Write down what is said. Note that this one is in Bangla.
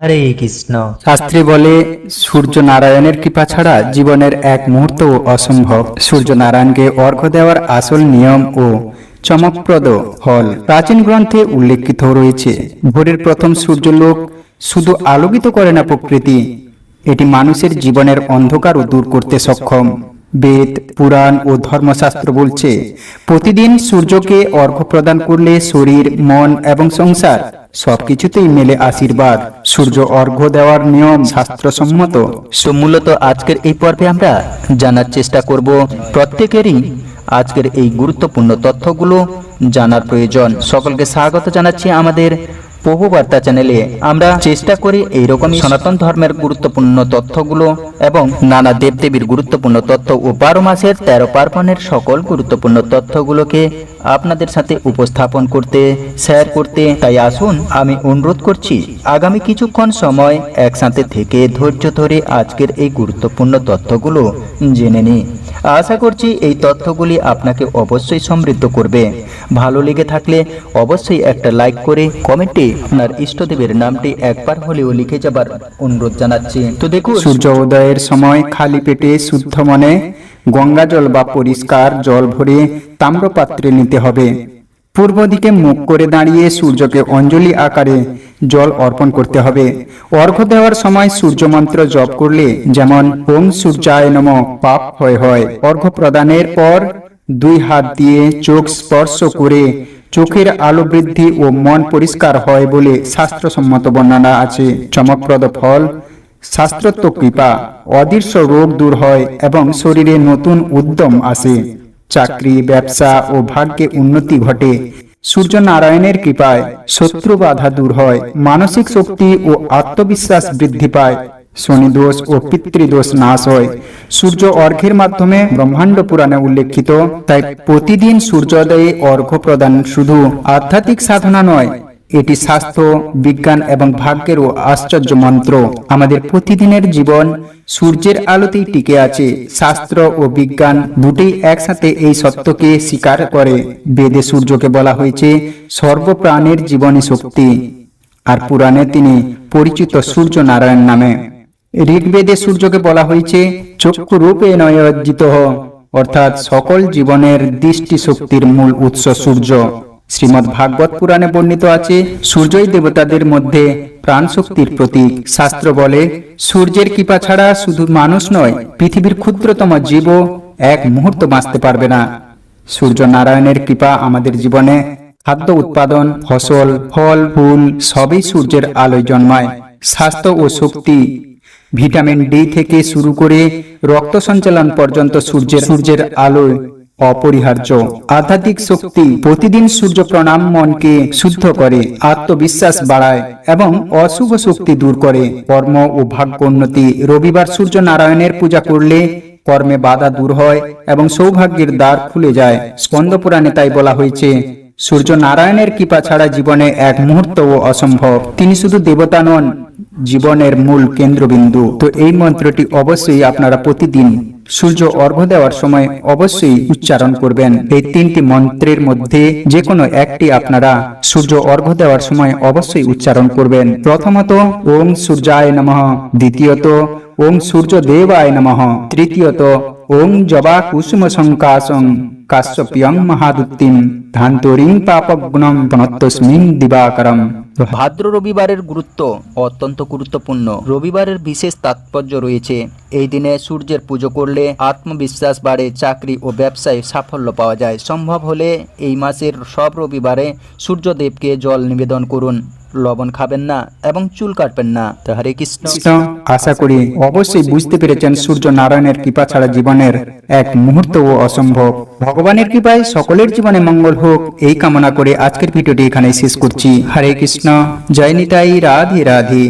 হরে কৃষ্ণ। শাস্ত্রী বলে সূর্য নারায়ণের কৃপা ছাড়া জীবনের এক মুহূর্ত অসম্ভব। সূর্য নারায়ণকে অর্ঘ্য দেওয়ার আসল নিয়ম ও চমকপ্রদ ফল। প্রাচীন গ্রন্থে উল্লেখিত রয়েছে, ভোরের প্রথম সূর্যলোক শুধু আলোকিত করে না প্রকৃতি, এটি মানুষের জীবনের অন্ধকারও দূর করতে সক্ষম। বেদ, পুরাণ ও ধর্মশাস্ত্র বলছে, প্রতিদিন সূর্যকে অর্ঘ্য প্রদান করলে শরীর, মন এবং সংসার সবকিছুতেই মেলে আশীর্বাদ। সূর্য অর্ঘ্য দেওয়ার নিয়ম শাস্ত্রসম্মত। তো মূলত আজকের এই পর্বে আমরা জানার চেষ্টা করব প্রত্যেকেরই আজকের এই গুরুত্বপূর্ণ তথ্যগুলো জানার প্রয়োজন। সকলকে স্বাগত জানাচ্ছি আমাদের প্রভু বার্তা চ্যানেলে আমরা চেষ্টা করি এইরকমই সনাতন ধর্মের গুরুত্বপূর্ণ তথ্যগুলো এবং নানা দেবদেবীর গুরুত্বপূর্ণ তথ্য ও বারো মাসের তেরো পার্বণের সকল গুরুত্বপূর্ণ তথ্যগুলোকে আপনাদের সাথে উপস্থাপন করতে শেয়ার করতে, তাই আসুন আমি অনুরোধ করছি, আগামী কিছুক্ষণ সময় একসাথে থেকে ধৈর্য ধরে আজকের এই গুরুত্বপূর্ণ তথ্যগুলো জেনে নিই। আশা করছি এই তথ্যগুলি আপনাকে অবশ্যই সমৃদ্ধ করবে। ভালো লেগে থাকলে অবশ্যই একটা লাইক করে কমেন্টে আপনার ইষ্টদেবের নামটি একবার হলেও লিখে যাবার অনুরোধ জানাচ্ছি। তো দেখুন, সূর্য উদয়ের সময় খালি পেটে শুদ্ধ মনে, গঙ্গা জল বা পরিষ্কার জল ভরে তাম্রপাত্রে নিতে হবে। পূর্ব দিকে মুখ করে দাঁড়িয়ে সূর্যকে অঞ্জলি আকারে জল অর্পণ করতে হবে। অর্ঘ্য দেওয়ার সময় সূর্য মন্ত্র জপ করলে যেমন ওম সূর্যায় নম পাপ হয় হয়, অর্ঘ্য প্রদানের পর দুই হাত দিয়ে চোখ স্পর্শ করে চোখের আলো বৃদ্ধি ও মন পরিষ্কার হয় বলে শাস্ত্রসম্মত বর্ণনা আছে। চমকপ্রদ ফল, শাস্ত্রত্ব কৃপা, অদৃশ্য রোগ দূর হয় এবং শরীরে নতুন উদ্যম আসে। চাকরি, ব্যবসা ও ভাগ্যে উন্নতি ঘটে। সূর্য নারায়ণের কৃপায় শত্রু বাধা দূর হয়, মানসিক শক্তি ও আত্মবিশ্বাস বৃদ্ধি পায়, শনিদোষ ও পিতৃদোষ নাশ হয়। সূর্য অর্ঘ্যের মাধ্যমে ব্রহ্মাণ্ড পুরাণে উল্লেখিত, তাই প্রতিদিন সূর্যোদয়ে অর্ঘ্য প্রদান শুধু আধ্যাত্মিক সাধনা নয় এটি স্বাস্থ্য বিজ্ঞান এবং ভাগ্যেরও আশ্চর্য মন্ত্র। আমাদের প্রতিদিনের জীবন সূর্যের আলোতেই টিকে আছে। শাস্ত্র ও বিজ্ঞান দুটোই একসাথে এই সত্যকে স্বীকার করে। বেদে সূর্যকে বলা হয়েছে সর্বপ্রাণের জীবনী শক্তি। আর পুরাণে তিনি পরিচিত সূর্য নারায়ণ নামে। ঋগ্বেদে সূর্যকে বলা হয়েছে চক্ষু রূপে নয়োজিত অর্থাৎ সকল জীবনের দৃষ্টি শক্তির মূল উৎস সূর্য। শ্রীমদ ভাগবত পুরাণে বর্ণিত আছে, সূর্যই দেবতাদের মধ্যে প্রাণ শক্তির প্রতীক। শাস্ত্র বলে, সূর্যের কৃপা ছাড়া শুধু মানুষ নয়, পৃথিবীর ক্ষুদ্রতম জীবও এক মুহূর্ত বাঁচতে পারবে না। সূর্য নারায়ণের কৃপা আমাদের জীবনে খাদ্য উৎপাদন, ফসল, ফল, ফুল, সবই সূর্যের আলোয় জন্মায়। স্বাস্থ্য ও শক্তি, ভিটামিন ডি থেকে শুরু করে রক্ত সঞ্চালন পর্যন্ত সূর্যের সূর্যের আলোয় অপরিহার্য। আধ্যাত্মিক শক্তি প্রতিদিন সূর্য প্রণাম মনকে শুদ্ধ করে, আত্মবিশ্বাস বাড়ায় এবং অশুভ শক্তি দূর করে। কর্ম ও ভাগ্য উন্নতি। রবিবার সূর্য নারায়ণের পূজা করলে কর্মে বাধা দূর হয় এবং সৌভাগ্যের দ্বার খুলে যায়। স্কন্দ পুরাণে তাই বলা হয়েছে সূর্য নারায়ণের কৃপা ছাড়া জীবনে এক মুহূর্তও অসম্ভব। তিনি শুধু দেবতা নন, জীবনের মূল কেন্দ্রবিন্দু। তো এই মন্ত্রটি অবশ্যই আপনারা প্রতিদিন সূর্য অর্ঘ্য দেওয়ার সময় অবশ্যই উচ্চারণ করবেন। এই তিনটি মন্ত্রের মধ্যে যে কোনো একটি আপনারা সূর্য অর্ঘ্য দেওয়ার সময় অবশ্যই উচ্চারণ করবেন। প্রথমত, ওম সূর্যায় নমঃ। দ্বিতীয়ত, ওম সূর্য দেবায় নমঃ। তৃতীয়ত, ওম জবা কুসুম সংকাশং কাশ্যপ্যং মহাদুত্তিম। ধান্তরিং পাপগ্নম প্রণতস্মিন দিবাকরম। ভাদ্র রবিবারের গুরুত্ব অত্যন্ত গুরুত্বপূর্ণ। রবিবারের বিশেষ তাৎপর্য রয়েছে এই দিনে সূর্যের পুজো করলে আত্মবিশ্বাস বাড়ে চাকরি ও ব্যবসায় সাফল্য পাওয়া যায়। সম্ভব হলে এই মাসের সব রবিবারে সূর্যদেবকে জল নিবেদন করুন। লবণ খাবেন না এবং চুল কাটবেন না। তো হরে কৃষ্ণ। কৃষ্ণ আশা করি অবশ্যই বুঝতে পেরেছেন সূর্য নারায়ণের কৃপা ছাড়া জীবনের এক মুহূর্তও অসম্ভব। ভগবানের কৃপায় সকলের জীবনে মঙ্গল হোক এই কামনা করে আজকের ভিডিওটি এখানে শেষ করছি। হরে কৃষ্ণ জয় নিতাই রাধে রাধে।